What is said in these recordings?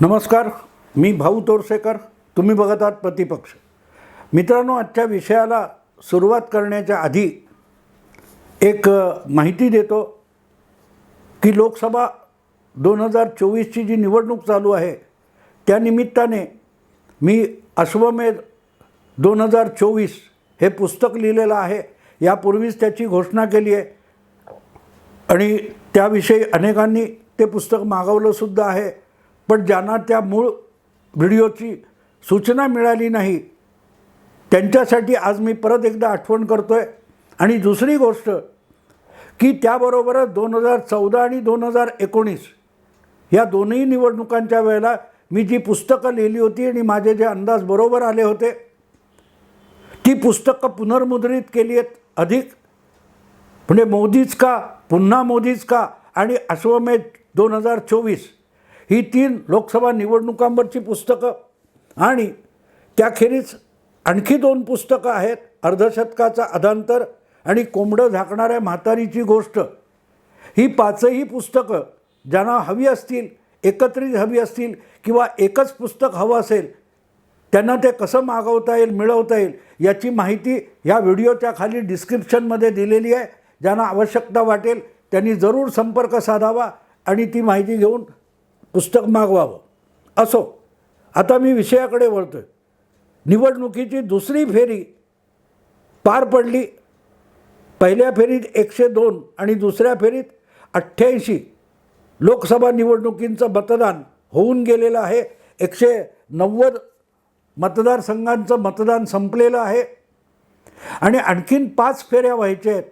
नमस्कार मी भाऊ तोरसेकर तुम्ही बघत आहात प्रतिपक्ष. मित्रांनो आजच्या विषयाला सुरुवात करण्याच्या आधी एक माहिती देतो की लोकसभा दोन हजार चोवीसची जी निवडणूक चालू आहे त्या निमित्ताने मी अश्वमेध दोन हजार चोवीस हे पुस्तक लिहिलेलं आहे. यापूर्वीच त्याची घोषणा केली आहे. आणि त्याविषयी अनेकांनी ते पुस्तक मागवलंसुद्धा आहे. पण ज्यांना त्या मूळ व्हिडिओची सूचना मिळाली नाही त्यांच्यासाठी आज मी परत एकदा आठवण करतो आहे आणि दुसरी गोष्ट की त्याबरोबरच दोन हजार चौदा आणि दोन हजार एकोणीस या दोन्ही निवडणुकांच्या वेळेला मी जी पुस्तकं लिहिली होती आणि माझे जे अंदाज बरोबर आले होते ती पुस्तकं पुनर्मुद्रित केली आहेत अधिक. म्हणजे मोदीच का पुन्हा मोदीच का आणि अश्वमेध दोन हजार चोवीस. ही तीन लोकसभा निवडणुकांवरची पुस्तकं. आणि त्याखेरीज आणखी दोन पुस्तकं आहेत अर्धशतकाचा अधांतर आणि कोंबडं झाकणाऱ्या म्हातारीची गोष्ट. ही पाचही पुस्तकं ज्यांना हवी असतील एकत्रित हवी असतील किंवा एकच पुस्तक हवं असेल त्यांना ते कसं मागवता येईल मिळवता येईल याची माहिती या व्हिडिओच्या खाली डिस्क्रिप्शनमध्ये दिलेली आहे. ज्यांना आवश्यकता वाटेल त्यांनी जरूर संपर्क साधावा आणि ती माहिती घेऊन पुस्तक मागवावं. असो. आता मी विषयाकडे वळतो आहे निवडणुकीची दुसरी फेरी पार पडली. पहिल्या फेरीत एकशे दोन आणि दुसऱ्या फेरीत अठ्ठ्याऐंशी. लोकसभा निवडणुकींचं मतदान होऊन गेलेलं आहे. एकशे नव्वद मतदारसंघांचं मतदान संपलेलं आहे. आणि आणखीन पाच फेऱ्या व्हायच्या आहेत.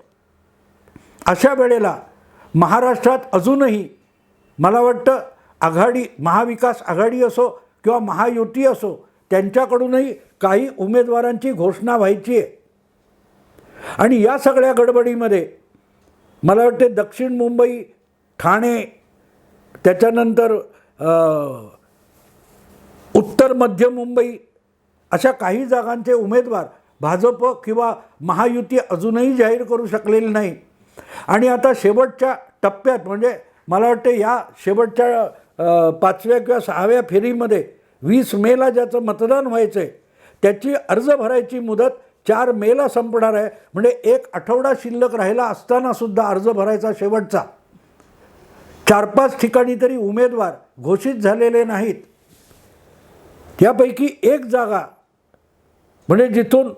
अशा वेळेला महाराष्ट्रात अजूनही मला वाटतं आघाडी महाविकास आघाडी असो किंवा महायुती असो त्यांच्याकडूनही काही उमेदवारांची घोषणा व्हायची आहे. आणि या सगळ्या गडबडीमध्ये मला वाटते दक्षिण मुंबई ठाणे त्याच्यानंतर उत्तर मध्य मुंबई अशा काही जागांचे उमेदवार भाजप किंवा महायुती अजूनही जाहीर करू शकलेले नाही. आणि आता शेवटच्या टप्प्यात म्हणजे मला वाटते या शेवटच्या पाचव्या किंवा सहाव्या फेरीमध्ये वीस मेला ज्याचं मतदान व्हायचं आहे त्याची अर्ज भरायची मुदत चार मेला संपणार आहे. म्हणजे एक आठवडा शिल्लक राहिला असतानासुद्धा अर्ज भरायचा शेवटचा. चार पाच ठिकाणी तरी उमेदवार घोषित झालेले नाहीत. त्यापैकी एक जागा म्हणजे जिथून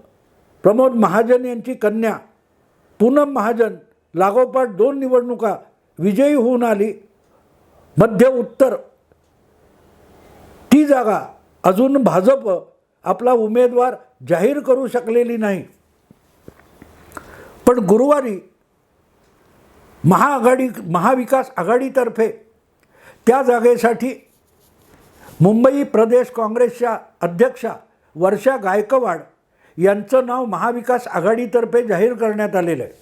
प्रमोद महाजन यांची कन्या पूनम महाजन लागोपाठ दोन निवडणुका विजयी होऊन आली. मध्य उत्तर. ती जागा अजून भाजप आपला उमेदवार जाहीर करू शकलेली नाही. पण गुरुवारी महाआघाडी महाविकास आघाडीतर्फे त्या जागेसाठी मुंबई प्रदेश काँग्रेसच्या अध्यक्षा वर्षा गायकवाड यांचं नाव महाविकास आघाडीतर्फे जाहीर करण्यात आलेलं आहे.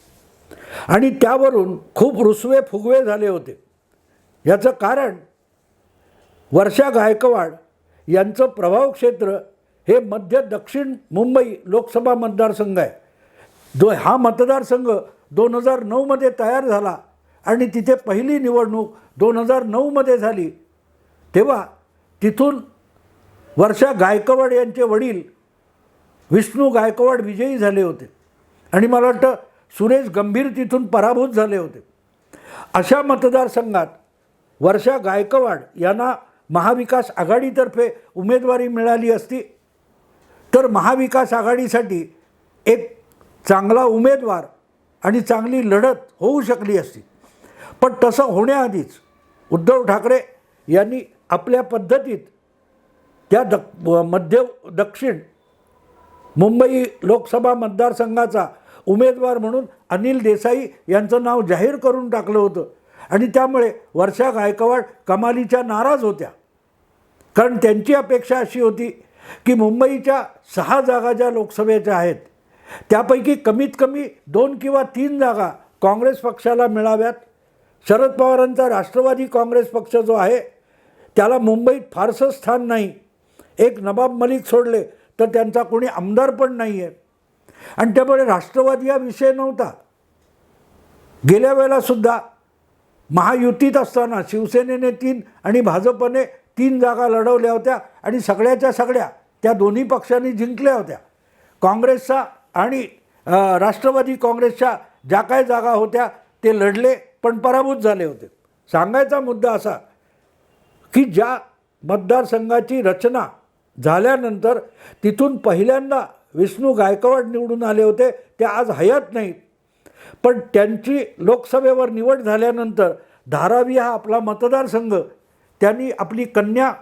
आणि त्यावरून खूप रुसवे फुगवे झाले होते. याचं कारण वर्षा गायकवाड यांचं प्रभाव क्षेत्र हे मध्य दक्षिण मुंबई लोकसभा मतदारसंघ आहे. जो हा मतदारसंघ दोन हजार नऊमध्ये तयार झाला आणि तिथे पहिली निवडणूक दोन हजार नऊमध्ये झाली. तेव्हा तिथून वर्षा गायकवाड यांचे वडील विष्णू गायकवाड विजयी झाले होते आणि मला वाटतं सुरेश गंभीर तिथून पराभूत झाले होते. अशा मतदारसंघात वर्षा गायकवाड यांना महाविकास आघाडीतर्फे उमेदवारी मिळाली असती. तर महाविकास आघाडीसाठी एक चांगला उमेदवार आणि चांगली लढत होऊ शकली असती. पण तसं होण्याआधीच उद्धव ठाकरे यांनी आपल्या पद्धतीत त्या दक् मध्य दक्षिण मुंबई लोकसभा मतदारसंघाचा उमेदवार म्हणून अनिल देसाई यांचं नाव जाहीर करून टाकलं होतं. आणि त्यामुळे वर्षा गायकवाड कमालीच्या नाराज होत्या. कारण त्यांची अपेक्षा अशी होती की मुंबईच्या सहा जागा ज्या लोकसभेच्या आहेत त्यापैकी कमीत कमी दोन किंवा तीन जागा काँग्रेस पक्षाला मिळाव्यात. शरद पवारांचा राष्ट्रवादी काँग्रेस पक्ष जो आहे त्याला मुंबईत फारसं स्थान नाही. एक नवाब मलिक सोडले तर त्यांचा कोणी आमदार पण नाही आहे आणि त्यामुळे राष्ट्रवादी हा विषय नव्हता. गेल्या वेळेलासुद्धा महायुतीत असताना शिवसेनेने तीन आणि भाजपने तीन जागा लढवल्या होत्या आणि सगळ्याच्या सगळ्या त्या दोन्ही पक्षांनी जिंकल्या होत्या. काँग्रेसचा आणि राष्ट्रवादी काँग्रेसच्या ज्या काय जागा होत्या ते लढले पण पराभूत झाले होते. सांगायचा मुद्दा असा की ज्या मतदारसंघाची रचना झाल्यानंतर तिथून पहिल्यांदा विष्णू गायकवाड निवडून आले होते ते आज हयात नाहीत. पण त्यांची लोकसभेवर निवड झाल्यानंतर धारावी हा आपला मतदारसंघ त्यांनी आपली कन्या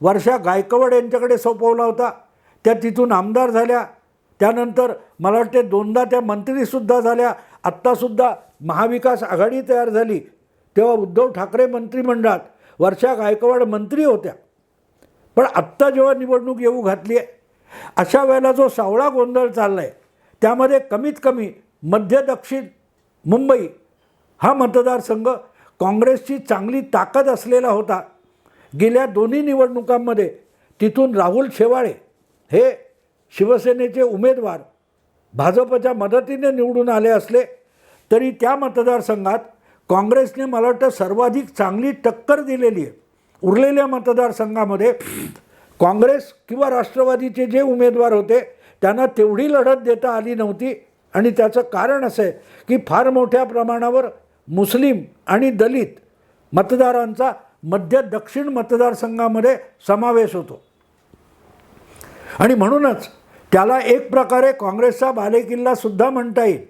वर्षा गायकवाड यांच्याकडे सोपवला होता. त्या तिथून आमदार झाल्या. त्यानंतर मला वाटते दोनदा त्या मंत्रीसुद्धा झाल्या. आत्तासुद्धा महाविकास आघाडी तयार झाली. तेव्हा उद्धव ठाकरे मंत्रिमंडळात वर्षा गायकवाड मंत्री होत्या. पण आत्ता जेव्हा निवडणूक येऊ घातली आहे अशा वेळेला जो सावळा गोंधळ चालला आहे त्यामध्ये कमीत कमी मध्य दक्षिण मुंबई. हा मतदारसंघ काँग्रेसची चांगली ताकद असलेला होता. गेल्या दोन्ही निवडणुकांमध्ये तिथून राहुल शेवाळे हे शिवसेनेचे उमेदवार भाजपच्या मदतीने निवडून आले असले तरी त्या मतदारसंघात काँग्रेसने मला वाटतं सर्वाधिक चांगली टक्कर दिलेली आहे. उरलेल्या मतदारसंघामध्ये काँग्रेस किंवा राष्ट्रवादीचे जे उमेदवार होते त्यांना तेवढी लढत देता आली नव्हती. आणि त्याचं कारण असं आहे की फार मोठ्या प्रमाणावर मुस्लिम आणि दलित मतदारांचा मध्य दक्षिण मतदारसंघामध्ये समावेश होतो. आणि म्हणूनच त्याला एक प्रकारे काँग्रेसचा बालेकिल्लासुद्धा म्हणता येईल.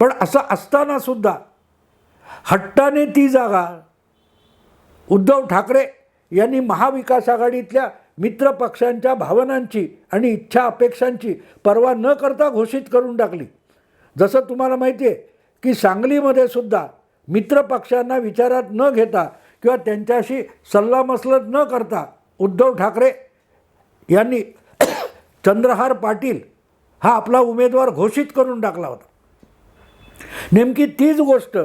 पण असं असतानासुद्धा हट्टाने ती जागा उद्धव ठाकरे यांनी महाविकास आघाडीतल्या मित्र पक्षांच्या भावनांची आणि इच्छा अपेक्षांची पर्वा न करता घोषित करून टाकली. जसं तुम्हाला माहिती आहे की सांगलीमध्ये सुद्धा मित्र पक्षांना विचारात न घेता किंवा त्यांच्याशी सल्लामसलत न करता उद्धव ठाकरे यांनी चंद्रहार पाटील हा आपला उमेदवार घोषित करून टाकला होता. नेमकी तीच गोष्ट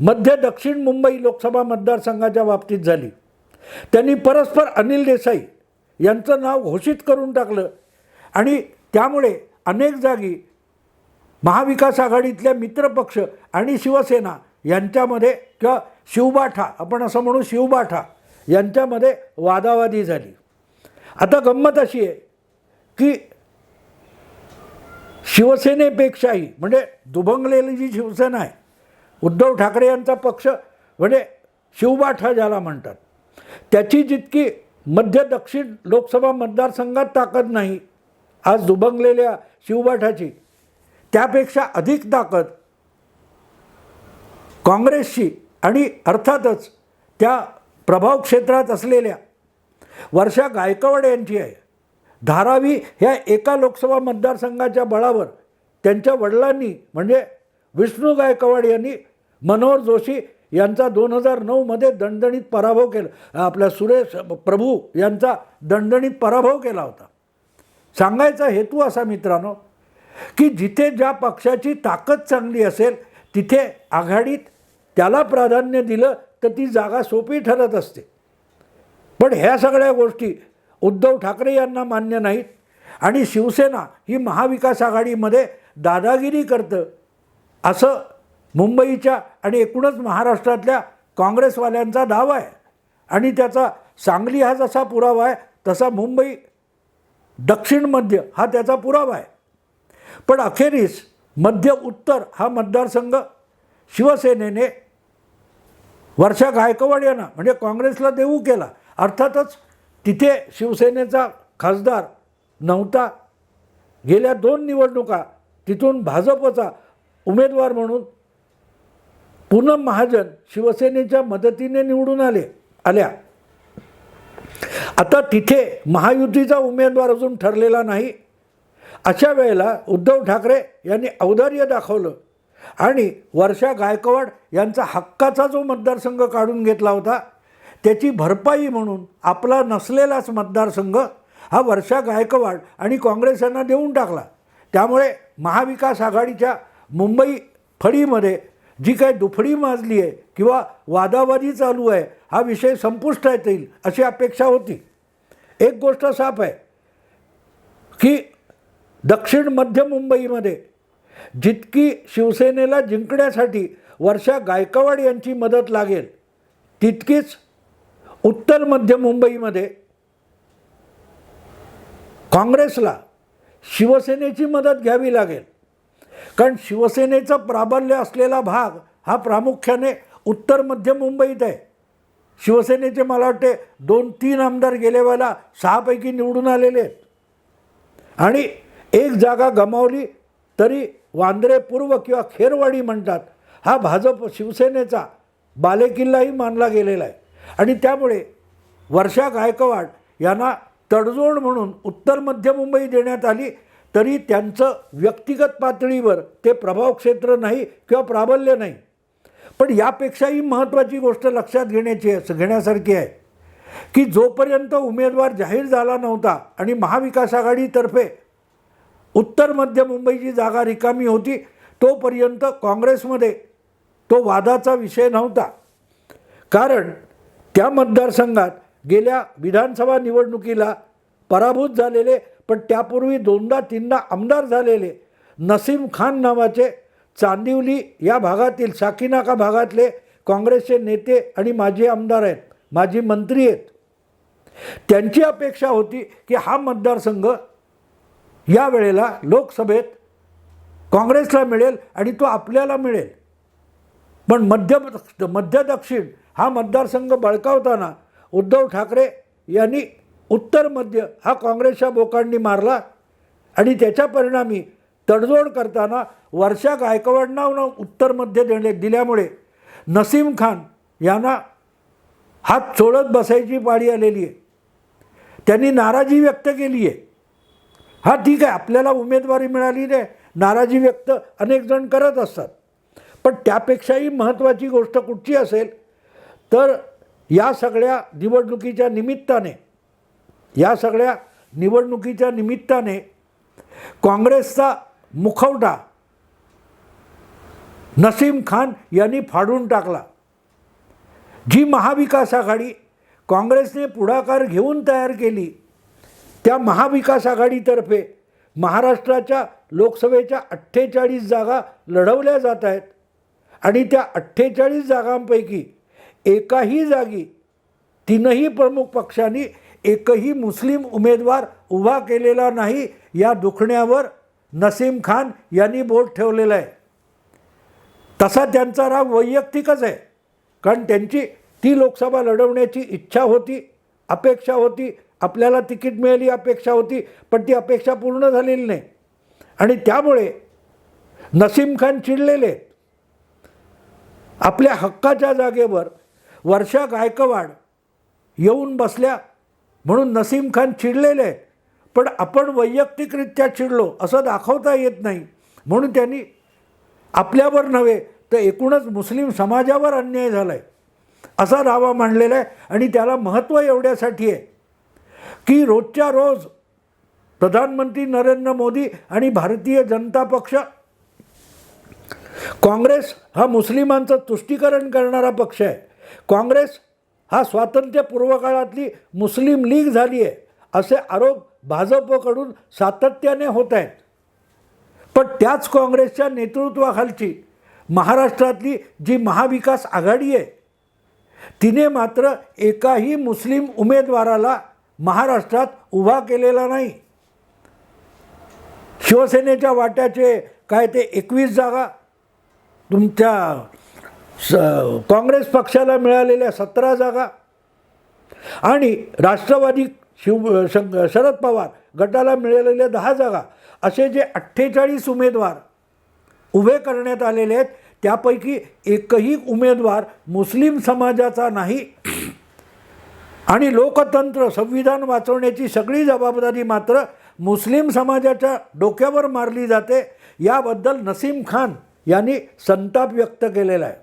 मध्य दक्षिण मुंबई लोकसभा मतदारसंघाच्या बाबतीत झाली. त्यांनी परस्पर अनिल देसाई यांचं नाव घोषित करून टाकलं. आणि त्यामुळे अनेक जागी महाविकास आघाडीतल्या मित्रपक्ष आणि शिवसेना यांच्यामध्ये किंवा शिवबाठा आपण असं म्हणू शिवबाठा यांच्यामध्ये वादावादी झाली. आता गंमत अशी आहे की शिवसेनेपेक्षाही म्हणजे दुभंगलेली जी शिवसेना आहे उद्धव ठाकरे यांचा पक्ष म्हणजे शिवबाठा ज्याला म्हणतात त्याची जितकी मध्य दक्षिण लोकसभा मतदारसंघात ताकद नाही आज दुभंगलेल्या शिवबाठाची त्यापेक्षा अधिक ताकद काँग्रेसची आणि अर्थातच त्या प्रभाव क्षेत्रात असलेल्या वर्षा गायकवाड यांची आहे. धारावी ह्या एका लोकसभा मतदारसंघाच्या बळावर त्यांच्या वडिलांनी म्हणजे विष्णू गायकवाड यांनी मनोहर जोशी यांचा दोन हजार नऊमध्ये दणदणीत पराभव केला. आपल्या सुरेश प्रभू यांचा दणदणीत पराभव केला होता. सांगायचा हेतू असा मित्रांनो की जिथे ज्या पक्षाची ताकद चांगली असेल तिथे आघाडीत त्याला प्राधान्य दिलं तर ती जागा सोपी ठरत असते. पण ह्या सगळ्या गोष्टी उद्धव ठाकरे यांना मान्य नाहीत आणि शिवसेना ही महाविकास आघाडीमध्ये दादागिरी करतं असं मुंबईच्या आणि एकूणच महाराष्ट्रातल्या काँग्रेसवाल्यांचा दावा आहे. आणि त्याचा सांगली हा जसा पुरावा आहे तसा मुंबई दक्षिण मध्य हा त्याचा पुरावा आहे. पण अखेरीस मध्य उत्तर हा मतदारसंघ शिवसेनेने वर्षा गायकवाड यांना म्हणजे काँग्रेसला देऊ केला. अर्थातच तिथे शिवसेनेचा खासदार नव्हता. गेल्या दोन निवडणुका तिथून भाजपचा उमेदवार म्हणून पूनम महाजन शिवसेनेच्या मदतीने निवडून आले आल्या. आता तिथे महायुतीचा उमेदवार अजून ठरलेला नाही. अशा वेळेला उद्धव ठाकरे यांनी औदार्य दाखवलं आणि वर्षा गायकवाड यांचा हक्काचा जो मतदारसंघ काढून घेतला होता त्याची भरपाई म्हणून आपला नसलेलाच मतदारसंघ हा वर्षा गायकवाड आणि काँग्रेस यांना देऊन टाकला. त्यामुळे महाविकास आघाडीच्या मुंबई फळीमध्ये जी काय दुफडी माजली आहे किंवा वादावादी चालू आहे हा विषय संपुष्टात येईल अशी अपेक्षा होती. एक गोष्ट साफ आहे की दक्षिण मध्य मुंबईमध्ये जितकी शिवसेनेला जिंकण्यासाठी वर्षा गायकवाड यांची मदत लागेल तितकीच उत्तर मध्य मुंबईमध्ये काँग्रेसला शिवसेनेची मदत घ्यावी लागेल. कारण शिवसेनेचं प्राबल्य असलेला भाग हा प्रामुख्याने उत्तर मध्य मुंबईत आहे. शिवसेनेचे मला वाटते दोन तीन आमदार गेल्या वेळेला सहापैकी निवडून आलेले आहेत. आणि एक जागा गमावली तरी वांद्रे पूर्व किंवा खेरवाडी म्हणतात हा भाजप शिवसेनेचा बालेकिल्लाही मानला गेलेला आहे. आणि त्यामुळे वर्षा गायकवाड यांना तडजोड म्हणून उत्तर मध्य मुंबई देण्यात आली. तरी त्यांचं व्यक्तिगत पातळीवर ते प्रभाव क्षेत्र नाही किंवा प्राबल्य नाही. पण यापेक्षाही महत्त्वाची गोष्ट लक्षात घेण्याची आहे घेण्यासारखी आहे की जोपर्यंत उमेदवार जाहीर झाला नव्हता आणि महाविकास आघाडीतर्फे उत्तर मध्य मुंबईची जागा रिकामी होती तोपर्यंत काँग्रेसमध्ये तो वादाचा विषय नव्हता. कारण त्या मतदारसंघात गेल्या विधानसभा निवडणुकीला पराभूत झालेले पण त्यापूर्वी दोनदा तीनदा आमदार झालेले नसीम खान नावाचे चांदिवली या भागातील साकीनाका भागातले काँग्रेसचे नेते आणि माजी आमदार आहेत माजी मंत्री आहेत. त्यांची अपेक्षा होती की हा मतदारसंघ या वेळेला लोकसभेत काँग्रेसला मिळेल आणि तो आपल्याला मिळेल. पण मध्य मध्य दक्षिण हा मतदारसंघ बळकावताना उद्धव ठाकरे यांनी उत्तर मध्य हा काँग्रेसच्या बोकांनी मारला आणि त्याच्या परिणामी तडजोड करताना वर्षा गायकवाडना उत्तर मध्य देणे दिल्यामुळे नसीम खान यांना हात चोळत बसायची पाळी आलेली आहे. त्यांनी नाराजी व्यक्त केली आहे हा ठीक आहे आपल्याला उमेदवारी मिळाली नाही नाराजी व्यक्त अनेक जण करत असतात. पण त्यापेक्षाही महत्त्वाची गोष्ट कुठची असेल तर या सगळ्या निवडणुकीच्या निमित्ताने या सगळ्या निवडणुकीच्या निमित्ताने काँग्रेसचा मुखवटा नसीम खान यांनी फाडून टाकला. जी महाविकास आघाडी काँग्रेसने पुढाकार घेऊन तयार केली त्या महाविकास आघाडीतर्फे महाराष्ट्राच्या लोकसभेच्या अठ्ठेचाळीस जागा लढवल्या जात आहेत आणि त्या अठ्ठेचाळीस जागांपैकी एकाही जागी तीनही प्रमुख पक्षांनी एकही मुस्लिम उमेदवार उभा केलेला नाही या दुखण्यावर नसीम खान यांनी बोट ठेवलेलं आहे. तसा त्यांचा राग वैयक्तिकच आहे कारण त्यांची ती लोकसभा लढवण्याची इच्छा होती अपेक्षा होती आपल्याला तिकीट मिळाली अपेक्षा होती पण ती अपेक्षा पूर्ण झालेली नाही. आणि त्यामुळे नसीम खान चिडलेले आहेत. आपल्या हक्काच्या जागेवर वर्षा गायकवाड येऊन बसल्या म्हणून नसीम खान चिडलेले आहे पण आपण वैयक्तिकरित्या चिडलो असं दाखवता येत नाही. म्हणून त्यांनी आपल्यावर नव्हे तर एकूणच मुस्लिम समाजावर अन्याय झाला आहे असा दावा मांडलेला आहे आणि त्याला महत्त्व एवढ्यासाठी आहे की रोजच्या रोज प्रधानमंत्री नरेंद्र मोदी आणि भारतीय जनता पक्ष काँग्रेस हा मुस्लिमांचं तुष्टीकरण करणारा पक्ष आहे. काँग्रेस हा स्वातंत्र्यपूर्व काळातली मुस्लिम लीग झाली आहे. असे आरोप भाजपकडून सातत्याने होत आहेत. पण त्याच काँग्रेसच्या नेतृत्वाखालची महाराष्ट्रातली जी महाविकास आघाडी आहे तिने मात्र एकाही मुस्लिम उमेदवाराला महाराष्ट्रात उभा केलेला नाही. शिवसेनेच्या वाट्याचे काय ते एकवीस जागा? तुमच्या स काँग्रेस पक्षाला मिळालेल्या सतरा जागा आणि राष्ट्रवादी शिव शं शरद पवार गटाला मिळालेल्या दहा जागा असे जे अठ्ठेचाळीस उमेदवार उभे करण्यात आलेले आहेत त्यापैकी एकही उमेदवार मुस्लिम समाजाचा नाही. आणि लोकतंत्र संविधान वाचवण्याची सगळी जबाबदारी मात्र मुस्लिम समाजाच्या डोक्यावर मारली जाते. याबद्दल नसीम खान यांनी संताप व्यक्त केलेला आहे.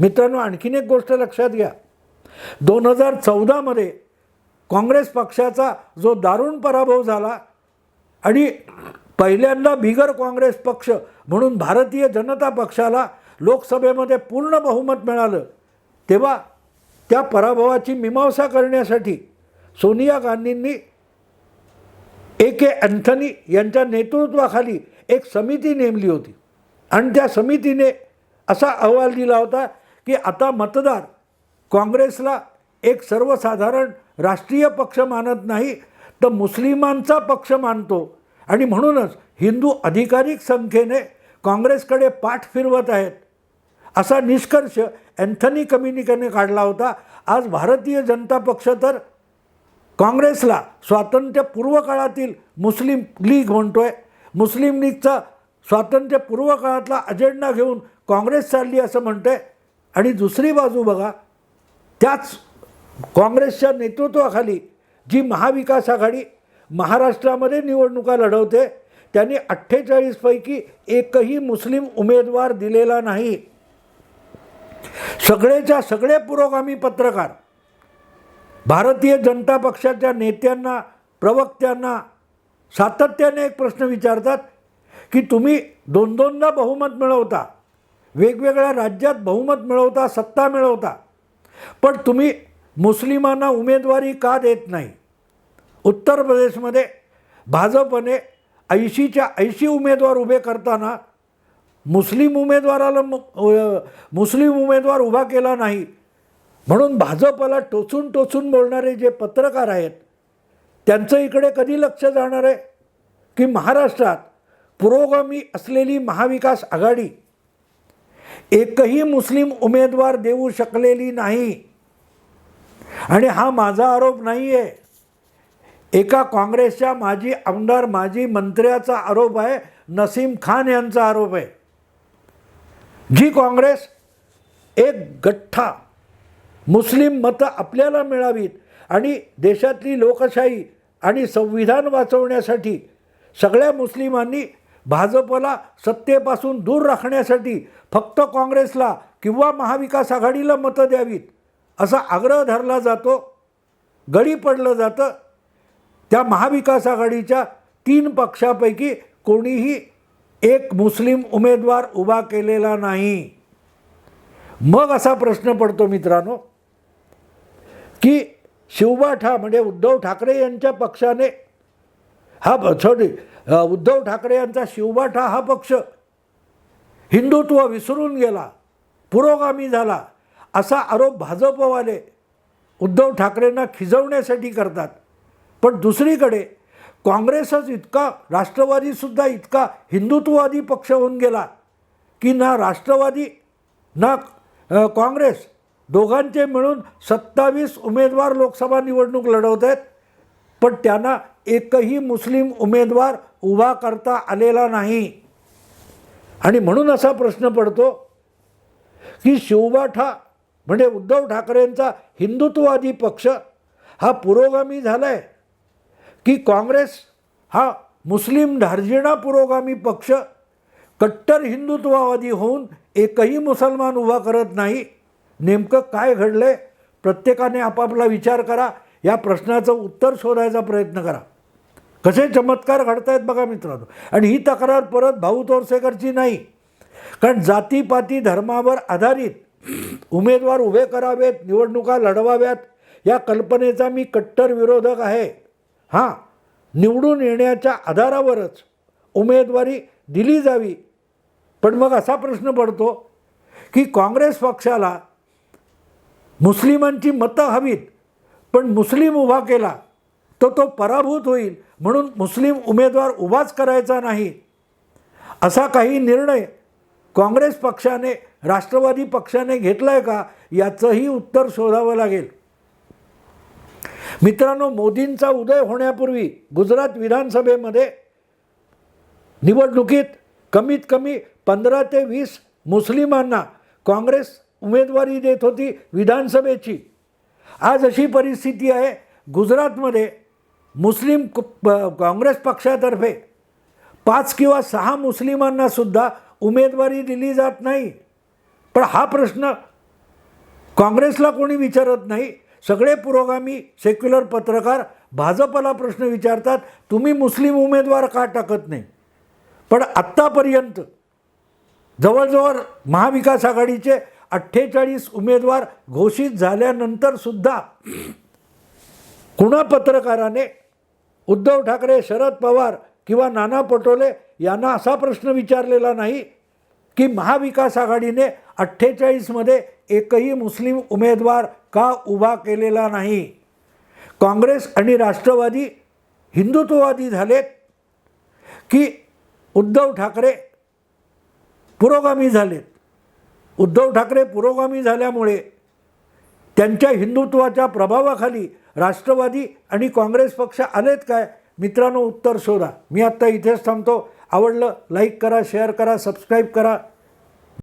मित्रांनो आणखीन एक गोष्ट लक्षात घ्या. दोन हजार चौदामध्ये काँग्रेस पक्षाचा जो दारुण पराभव झाला आणि पहिल्यांदा बिगर काँग्रेस पक्ष म्हणून भारतीय जनता पक्षाला लोकसभेमध्ये पूर्ण बहुमत मिळालं तेव्हा त्या पराभवाची मीमांसा करण्यासाठी सोनिया गांधींनी ए के अँथनी यांच्या नेतृत्वाखाली एक समिती नेमली होती. आणि त्या समितीने असा अहवाल दिला होता की आता मतदार काँग्रेसला एक सर्वसाधारण राष्ट्रीय पक्ष मानत नाही तर मुस्लिमांचा पक्ष मानतो. आणि म्हणूनच हिंदू अधिकाधिक संख्येने काँग्रेसकडे पाठ फिरवत आहेत. असा निष्कर्ष अँथनी कम्युनिकेने काढला होता. आज भारतीय जनता पक्ष तर काँग्रेसला स्वातंत्र्यपूर्व काळातील मुस्लिम लीग म्हणतो आहे मुस्लिम लीगचा स्वातंत्र्यपूर्व काळातला अजेंडा घेऊन काँग्रेस चालली असं म्हणतोय. आणि दुसरी बाजू बघा त्याच काँग्रेसच्या नेतृत्वाखाली जी महाविकास आघाडी महाराष्ट्रामध्ये निवडणुका लढवते त्यांनी अठ्ठेचाळीसपैकी एकही मुस्लिम उमेदवार दिलेला नाही. सगळेच्या सगळे पुरोगामी पत्रकार भारतीय जनता पक्षाच्या नेत्यांना प्रवक्त्यांना सातत्याने एक प्रश्न विचारतात की तुम्ही दोन दोनदा बहुमत मिळवता वेगवेगळ्या राज्यात बहुमत मिळवता सत्ता मिळवता. पण तुम्ही मुस्लिमांना उमेदवारी का देत नाही? उत्तर प्रदेशमध्ये भाजपने ऐंशीच्या ऐंशी उमेदवार उभे करताना मुस्लिम उमेदवाराला मुस्लिम उमेदवार उभा केला नाही. म्हणून भाजपला टोचून टोचून बोलणारे जे पत्रकार आहेत त्यांचं इकडे कधी लक्ष जाणार आहे? की महाराष्ट्रात पुरोगामी असलेली महाविकास आघाडी एकही मुस्लिम उमेदवार देऊ शकलेली नाही. आणि हा माझा आरोप नाही आहे एका काँग्रेसच्या माजी आमदार माजी मंत्र्याचा आरोप आहे नसीम खान यांचा आरोप आहे. जी काँग्रेस एक गठ्ठा मुस्लिम मतं आपल्याला मिळावीत आणि देशातली लोकशाही आणि संविधान वाचवण्यासाठी सगळ्या मुस्लिमांनी भाजपला सत्तेपासून दूर राखण्यासाठी फक्त काँग्रेसला किंवा महाविकास आघाडीला मतं द्यावीत असा आग्रह धरला जातो गडी पडलं जातं त्या महाविकास आघाडीच्या तीन पक्षापैकी कोणीही एक मुस्लिम उमेदवार उभा केलेला नाही. मग असा प्रश्न पडतो मित्रांनो की शिवबाठा म्हणजे उद्धव ठाकरे यांच्या पक्षाने हा सॉरी उद्धव ठाकरे यांचा शिवबाठा हा पक्ष. हिंदुत्व विसरून गेला पुरोगामी झाला असा आरोप भाजपवाले उद्धव ठाकरेंना खिजवण्यासाठी करतात. पण दुसरीकडे काँग्रेसच इतका राष्ट्रवादीसुद्धा इतका हिंदुत्ववादी पक्ष होऊन गेला की ना राष्ट्रवादी ना काँग्रेस दोघांचे मिळून सत्तावीस उमेदवार लोकसभा निवडणूक लढवत आहेत. पण त्यांना एकही मुस्लिम उमेदवार उभा करता आलेला नाही. आणि म्हणून असा प्रश्न पडतो की शिवबाठा म्हणजे उद्धव ठाकरेंचा हिंदुत्ववादी पक्ष हा पुरोगामी झाला आहे की काँग्रेस हा मुस्लिम धार्जिणा पुरोगामी पक्ष कट्टर हिंदुत्ववादी होऊन एकही मुसलमान उभा करत नाही? नेमकं काय घडलं आहे प्रत्येकाने आपापला विचार करा. या प्रश्नाचं उत्तर शोधायचा प्रयत्न करा. कसे चमत्कार घडत आहेत बघा मित्रांनो. आणि ही तक्रार परत भाऊ तोरसेकरची नाही. कारण जातीपाती धर्मावर आधारित उमेदवार उभे करावेत निवडणुका लढवाव्यात या कल्पनेचा मी कट्टर विरोधक आहे. हां निवडून येण्याच्या आधारावरच उमेदवारी दिली जावी. पण मग असा प्रश्न पडतो की काँग्रेस पक्षाला मुस्लिमांची मतं हवीत पण मुस्लिम उभा केला तर तो पराभूत होईल म्हणून मुस्लिम उमेदवार उभाच करायचा नाही. असा काही निर्णय काँग्रेस पक्षाने राष्ट्रवादी पक्षाने घेतला आहे का याचंही उत्तर शोधावं लागेल. मित्रांनो मोदींचा उदय होण्यापूर्वी गुजरात विधानसभेमध्ये निवडणुकीत कमीत कमी पंधरा ते वीस मुस्लिमांना काँग्रेस उमेदवारी देत होती विधानसभेची. आज अशी परिस्थिती आहे गुजरातमध्ये मुस्लिम क- प- काँग्रेस पक्षातर्फे पाच किंवा सहा मुस्लिमांना सुद्धा उमेदवारी दिली जात नाही. पण हा प्रश्न काँग्रेसला कोणी विचारत नाही. सगळे पुरोगामी सेक्युलर पत्रकार भाजपला प्रश्न विचारतात तुम्ही मुस्लिम उमेदवार का टाकत नाही? पण आत्तापर्यंत जवळजवळ महाविकास आघाडीचे अठ्ठेचाळीस उमेदवार घोषित झाल्यानंतरसुद्धा कुणा पत्रकाराने उद्धव ठाकरे शरद पवार किंवा नाना पटोले यांना असा प्रश्न विचारलेला नाही की महाविकास आघाडीने अठ्ठेचाळीसमध्ये एकही मुस्लिम उमेदवार का उभा केलेला नाही? काँग्रेस आणि राष्ट्रवादी हिंदुत्ववादी झालेत की उद्धव ठाकरे पुरोगामी झालेत? उद्धव ठाकरे पुरोगामी झाल्यामुळे त्यांच्या हिंदुत्वाच्या प्रभावाखाली राष्ट्रवादी आणि काँग्रेस पक्ष आलेत काय? मित्रांनो उत्तर शोधा. मी आत्ता इथेच थांबतो. आवडलं लाईक करा शेअर करा सबस्क्राईब करा.